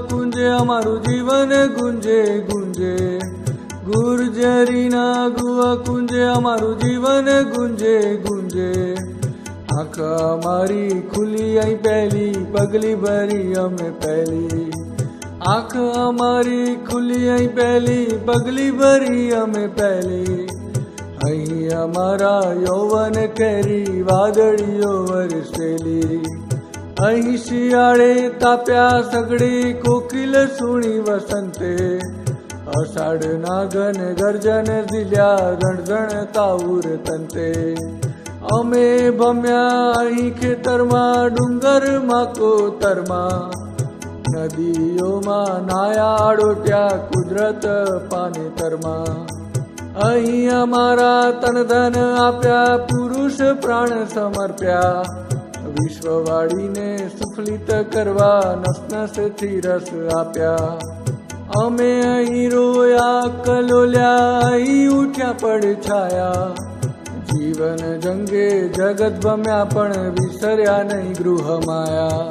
ગુંજે, અમારું જીવન ગુંજે ગુંજે. ગુર્જરીના ગુવા કુંજે અમારું જીવન ગુંજે ગુંજે. આંખ અમારી ખુલી અહીં પહેલી, પગલી ભરી અમે પહેલી. આંખ અમારી ખુલી અહીં પહેલી, પગલી ભરી અમે પહેલી. અહીં અમારા યૌવન કેરી, વાદળીઓ વરસેલી. અહીં શિયાળે તાપ્યા સગડી કોકિલ સુણી વસંતે. અષાઢના નાગન ગર્જન ઝીલ્યા રણઝણ તાઉર તંતે. અમે ભમ્યા અહીં ખેતરમાં ડુંગરમાં કોતરમાં. નદીઓમાં નાયા ત્યાં કુદરત પાનેતરમાં અહીં અમારા તનધન આપ્યા, પુરુષ પ્રાણ સમર્પ્યા. વિશ્વવાળીને સુફલિત કરવા નસનસથી રસ આપ્યા. અમે અહીં રોયા, કલોલ્યા ઉઠ્યા, પડ છાયા. જીવન જંગે જગત ભમ્યા પણ વિસર્યા નહીં ગૃહ માયા.